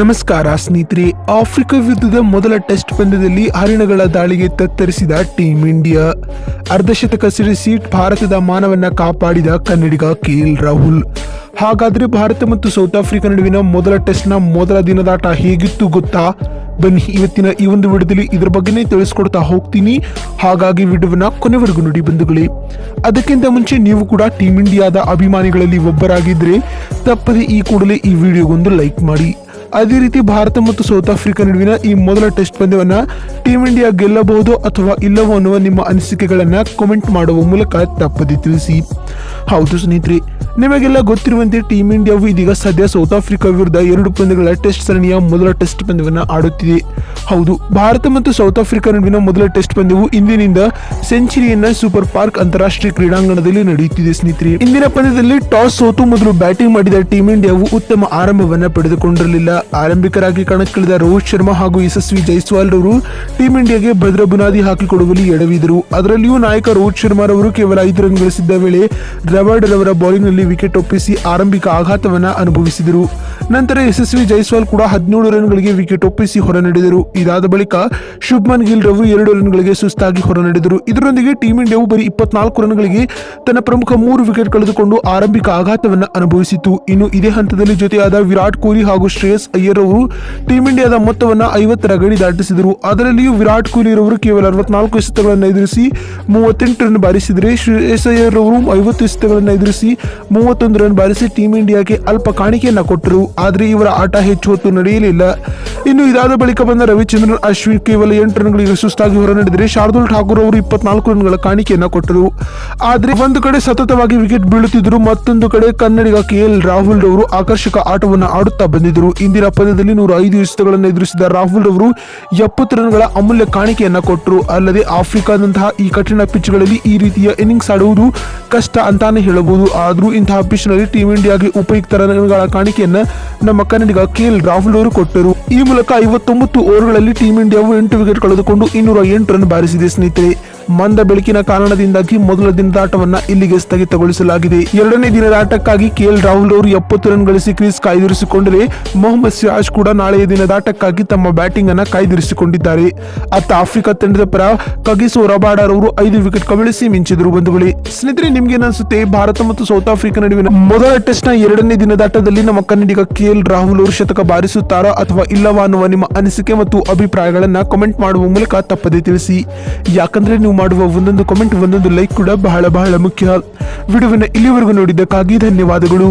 ನಮಸ್ಕಾರ ಸ್ನೇಹಿತರೆ, ಆಫ್ರಿಕಾ ವಿರುದ್ಧದ ಮೊದಲ ಟೆಸ್ಟ್ ಪಂದ್ಯದಲ್ಲಿ ಹರಿಣಗಳ ದಾಳಿಗೆ ತತ್ತರಿಸಿದ ಟೀಂ ಇಂಡಿಯಾ. ಅರ್ಧಶತಕ ಸಿಡಿಸಿ ಭಾರತದ ಮಾನವನ್ನ ಕಾಪಾಡಿದ ಕನ್ನಡಿಗ ಕೆಎಲ್ ರಾಹುಲ್. ಹಾಗಾದ್ರೆ ಭಾರತ ಮತ್ತು ಸೌತ್ ಆಫ್ರಿಕಾ ನಡುವಿನ ಮೊದಲ ಟೆಸ್ಟ್ನ ಮೊದಲ ದಿನದಾಟ ಹೇಗಿತ್ತು ಗೊತ್ತಾ? ಬನ್ನಿ ಇವತ್ತಿನ ಈ ಒಂದು ವಿಡಿಯೋದಲ್ಲಿ ಇದರ ಬಗ್ಗೆನೇ ತಿಳಿಸ್ಕೊಡ್ತಾ ಹೋಗ್ತೀನಿ. ಹಾಗಾಗಿ ವಿಡಿಯೋವನ್ನ ಕೊನೆವರೆಗೂ ನೋಡಿ ಬಂಧುಗಳೇ. ಅದಕ್ಕಿಂತ ಮುಂಚೆ ನೀವು ಕೂಡ ಟೀಂ ಇಂಡಿಯಾದ ಅಭಿಮಾನಿಗಳಲ್ಲಿ ಒಬ್ಬರಾಗಿದ್ದರೆ ತಪ್ಪದೆ ಈ ಕೂಡಲೇ ಈ ವಿಡಿಯೋಗೊಂದು ಲೈಕ್ ಮಾಡಿ. ಅದೇ ರೀತಿ ಭಾರತ ಮತ್ತು ಸೌತ್ ಆಫ್ರಿಕಾ ನಡುವಿನ ಈ ಮೊದಲ ಟೆಸ್ಟ್ ಪಂದ್ಯವನ್ನ ಟೀಂ ಇಂಡಿಯಾ ಗೆಲ್ಲಬಹುದು ಅಥವಾ ಇಲ್ಲವೋ ಅನ್ನುವ ನಿಮ್ಮ ಅನಿಸಿಕೆಗಳನ್ನು ಕಮೆಂಟ್ ಮಾಡುವ ಮೂಲಕ ತಪ್ಪದೆ ತಿಳಿಸಿ. ಹೌದು ಸ್ನೇಹಿತರೆ ನಿಮಗೆಲ್ಲ ಗೊತ್ತಿರುವಂತೆ ಟೀಂ ಇಂಡಿಯಾವು ಇದೀಗ ಸದ್ಯ ಸೌತ್ ಆಫ್ರಿಕಾ ವಿರುದ್ಧ ಎರಡು ಪಂದ್ಯಗಳ ಟೆಸ್ಟ್ ಸರಣಿಯ ಮೊದಲ ಟೆಸ್ಟ್ ಪಂದ್ಯವನ್ನು ಆಡುತ್ತಿದೆ. ಹೌದು, ಭಾರತ ಮತ್ತು ಸೌತ್ ಆಫ್ರಿಕಾ ನಡುವಿನ ಮೊದಲ ಟೆಸ್ಟ್ ಪಂದ್ಯವು ಇಂದಿನಿಂದ ಸೆಂಚುರಿಯನ್ನ ಸೂಪರ್ ಪಾರ್ಕ್ ಅಂತಾರಾಷ್ಟ್ರೀಯ ಕ್ರೀಡಾಂಗಣದಲ್ಲಿ ನಡೆಯುತ್ತಿದೆ ಸ್ನೇಹಿತರೆ. ಇಂದಿನ ಪಂದ್ಯದಲ್ಲಿ ಟಾಸ್ ಸೋತು ಮೊದಲು ಬ್ಯಾಟಿಂಗ್ ಮಾಡಿದ ಟೀಂ ಇಂಡಿಯಾವು ಉತ್ತಮ ಆರಂಭವನ್ನು ಪಡೆದುಕೊಂಡಿರಲಿಲ್ಲ. ಆರಂಭಿಕರಾಗಿ ಕಣಕ್ಕಿಳಿದ ರೋಹಿತ್ ಶರ್ಮಾ ಹಾಗೂ ಯಶಸ್ವಿ ಜೈಸ್ವಾಲ್ ರವರು ಟೀಂ ಇಂಡಿಯಾಗೆ ಭದ್ರ ಬುನಾದಿ ಹಾಕಿಕೊಡುವಲ್ಲಿ ಎಡವಿದರು. ಅದರಲ್ಲಿಯೂ ನಾಯಕ ರೋಹಿತ್ ಶರ್ಮಾ ರವರು ಕೇವಲ ಐದು ರನ್ ಗಳಿಸಿದ್ದ ವೇಳೆ ದ್ರವಾಡ್ ರವರ ಬೌಲಿಂಗ್ನಲ್ಲಿ ವಿಕೆಟ್ ಒಪ್ಪಿಸಿ ಆರಂಭಿಕ ಆಘಾತವನ್ನು ಅನುಭವಿಸಿದರು. ನಂತರ ಯಶಸ್ವಿ ಜೈಸ್ವಾಲ್ ಕೂಡ ಹದಿನೇಳು ರನ್ಗಳಿಗೆ ವಿಕೆಟ್ ಒಪ್ಪಿಸಿ ಹೊರನಡೆದರು. ಇದಾದ ಬಳಿಕ ಶುಭ್ಮನ್ ಗಿಲ್ ರವರು ಎರಡು ರನ್ಗಳಿಗೆ ಸುಸ್ತಾಗಿ ಹೊರನಡೆದರು. ಇದರೊಂದಿಗೆ ಟೀಂ ಇಂಡಿಯಾವು ಬರೀ ಇಪ್ಪತ್ನಾಲ್ಕು ರನ್ಗಳಿಗೆ ತನ್ನ ಪ್ರಮುಖ ಮೂರು ವಿಕೆಟ್ ಕಳೆದುಕೊಂಡು ಆರಂಭಿಕ ಆಘಾತವನ್ನು ಅನುಭವಿಸಿತು ಇನ್ನು ಇದೇ ಹಂತದಲ್ಲಿ ಜೊತೆಯಾದ ವಿರಾಟ್ ಕೊಹ್ಲಿ ಹಾಗೂ ಶ್ರೇಯಸ್ ಅಯ್ಯರ್ ಅವರು ಟೀಂ ಇಂಡಿಯಾದ ಮೊತ್ತವನ್ನು ಐವತ್ತರ ಗಡಿ ದಾಟಿಸಿದರು. ಅದರಲ್ಲಿಯೂ ವಿರಾಟ್ ಕೊಹ್ಲಿ ರವರು ಕೇವಲ ಅರವತ್ನಾಲ್ಕು ಎಸೆತಗಳನ್ನು ಎದುರಿಸಿ ಮೂವತ್ತೆಂಟು ರನ್ ಬಾರಿಸಿದರೆ ಶ್ರೇಯಸ್ ಅಯ್ಯರ್ ಅವರು ಐವತ್ತು ಎಸೆತಗಳನ್ನು ಎದುರಿಸಿ ಮೂವತ್ತೊಂದು ರನ್ ಬಾರಿಸಿ ಟೀಂ ಇಂಡಿಯಾಗೆ ಅಲ್ಪ ಕಾಣಿಕೆಯನ್ನು ಕೊಟ್ಟರು. ಆದರೆ ಇವರ ಆಟ ಹೆಚ್ಚು ಹೊತ್ತು ನಡೆಯಲಿಲ್ಲ. ಇನ್ನು ಇದಾದ ಬಳಿಕ ಬಂದ ರವಿಚಂದ್ರನ್ ಅಶ್ವಿನ್ ಕೇವಲ ಎಂಟು ರನ್ಗಳಿಗೆ ಸುಸ್ತಾಗಿ ಹೊರನಡೆದರೆ ಶಾರ್ದುಲ್ ಠಾಕೂರ್ ಅವರು ಇಪ್ಪತ್ನಾಲ್ಕು ರನ್ಗಳ ಕಾಣಿಕೆಯನ್ನು ಕೊಟ್ಟರು. ಆದರೆ ಒಂದು ಕಡೆ ಸತತವಾಗಿ ವಿಕೆಟ್ ಬೀಳುತ್ತಿದ್ದರು, ಮತ್ತೊಂದು ಕಡೆ ಕನ್ನಡಿಗ ಕೆಎಲ್ ರಾಹುಲ್ ರವರು ಆಕರ್ಷಕ ಆಟವನ್ನು ಆಡುತ್ತಾ ಬಂದಿದ್ದರು. ಇಂದಿನ ಪಂದ್ಯದಲ್ಲಿ ನೂರ ಐದು ಎಸೆತಗಳನ್ನು ಎದುರಿಸಿದ ರಾಹುಲ್ ರವರು ಎಪ್ಪತ್ತು ರನ್ಗಳ ಅಮೂಲ್ಯ ಕಾಣಿಕೆಯನ್ನು ಕೊಟ್ಟರು. ಅಲ್ಲದೆ ಆಫ್ರಿಕಾದಂತಹ ಈ ಕಠಿಣ ಪಿಚ್ಗಳಲ್ಲಿ ಈ ರೀತಿಯ ಇನ್ನಿಂಗ್ಸ್ ಆಡುವುದು ಕಷ್ಟ ಅಂತಾನೆ ಹೇಳಬಹುದು. ಆದರೂ ಇಂತಹ ಪಿಚ್ನಲ್ಲಿ ಟೀಮ್ ಇಂಡಿಯಾಗೆ ಉಪಯುಕ್ತ ರನ್ಗಳ ಕಾಣಿಕೆಯನ್ನ ನಮ್ಮ ಕನ್ನಡಿಗ ಕೆಎಲ್ ರಾಹುಲ್ ಅವರು ಕೊಟ್ಟರು. ಈ ಮೂಲಕ ಐವತ್ತೊಂಬತ್ತು ಓವರ್ಗಳಲ್ಲಿ ಟೀಂ ಇಂಡಿಯಾವು ಎಂಟು ವಿಕೆಟ್ ಕಳೆದುಕೊಂಡು ಇನ್ನೂರ ಎಂಟು ರನ್ ಬಾರಿಸಿದೆ ಸ್ನೇಹಿತರೆ. ಮಂದ ಬೆಳಕಿನ ಕಾರಣದಿಂದಾಗಿ ಮೊದಲ ದಿನದಾಟವನ್ನ ಇಲ್ಲಿಗೆ ಸ್ಥಗಿತಗೊಳಿಸಲಾಗಿದೆ. ಎರಡನೇ ದಿನದ ಆಟಕ್ಕಾಗಿ ಕೆಎಲ್ ರಾಹುಲ್ ಅವರು ಎಪ್ಪತ್ತು ರನ್ ಗಳಿಸಿ ಕ್ರೀಸ್ ಕಾಯ್ದಿರಿಸಿಕೊಂಡರೆ ಮೊಹಮ್ಮದ್ ಸಿರಾಜ್ ಕೂಡ ನಾಳೆಯ ದಿನದಾಟಕ್ಕಾಗಿ ತಮ್ಮ ಬ್ಯಾಟಿಂಗ್ ಅನ್ನ ಕಾಯ್ದಿರಿಸಿಕೊಂಡಿದ್ದಾರೆ. ಅತ್ತ ಆಫ್ರಿಕಾ ತಂಡದ ಪರ ಕಗಿಸೋ ರಬಾಡಾರ್ ಅವರು ಐದು ವಿಕೆಟ್ ಕಬಳಿಸಿ ಮಿಂಚಿದರು ಬಂಧುಗಳೇ. ಸ್ನೇಹಿತರೆ, ನಿಮ್ಗೆ ಅನಿಸುತ್ತೆ ಭಾರತ ಮತ್ತು ಸೌತ್ ಆಫ್ರಿಕಾ ನಡುವಿನ ಮೊದಲ ಟೆಸ್ಟ್ನ ಎರಡನೇ ದಿನದಾಟದಲ್ಲಿ ನಮ್ಮ ಕನ್ನಡಿಗ ಕೆಎಲ್ ರಾಹುಲ್ ಅವರು ಶತಕ ಬಾರಿಸುತ್ತಾರಾ ಅಥವಾ ಇಲ್ಲವಾ ಅನ್ನುವ ನಿಮ್ಮ ಅನಿಸಿಕೆ ಮತ್ತು ಅಭಿಪ್ರಾಯಗಳನ್ನ ಕಮೆಂಟ್ ಮಾಡುವ ಮೂಲಕ ತಪ್ಪದೆ ತಿಳಿಸಿ. ಯಾಕಂದ್ರೆ ನೀವು ಮಾಡುವ ಒಂದೊಂದು ಕಮೆಂಟ್ ಒಂದೊಂದು ಲೈಕ್ ಕೂಡ ಬಹಳ ಬಹಳ ಮುಖ್ಯ. ವಿಡಿಯೋವನ್ನು ಇಲ್ಲಿವರೆಗೂ ನೋಡಿದ್ದಕ್ಕಾಗಿ ಧನ್ಯವಾದಗಳು.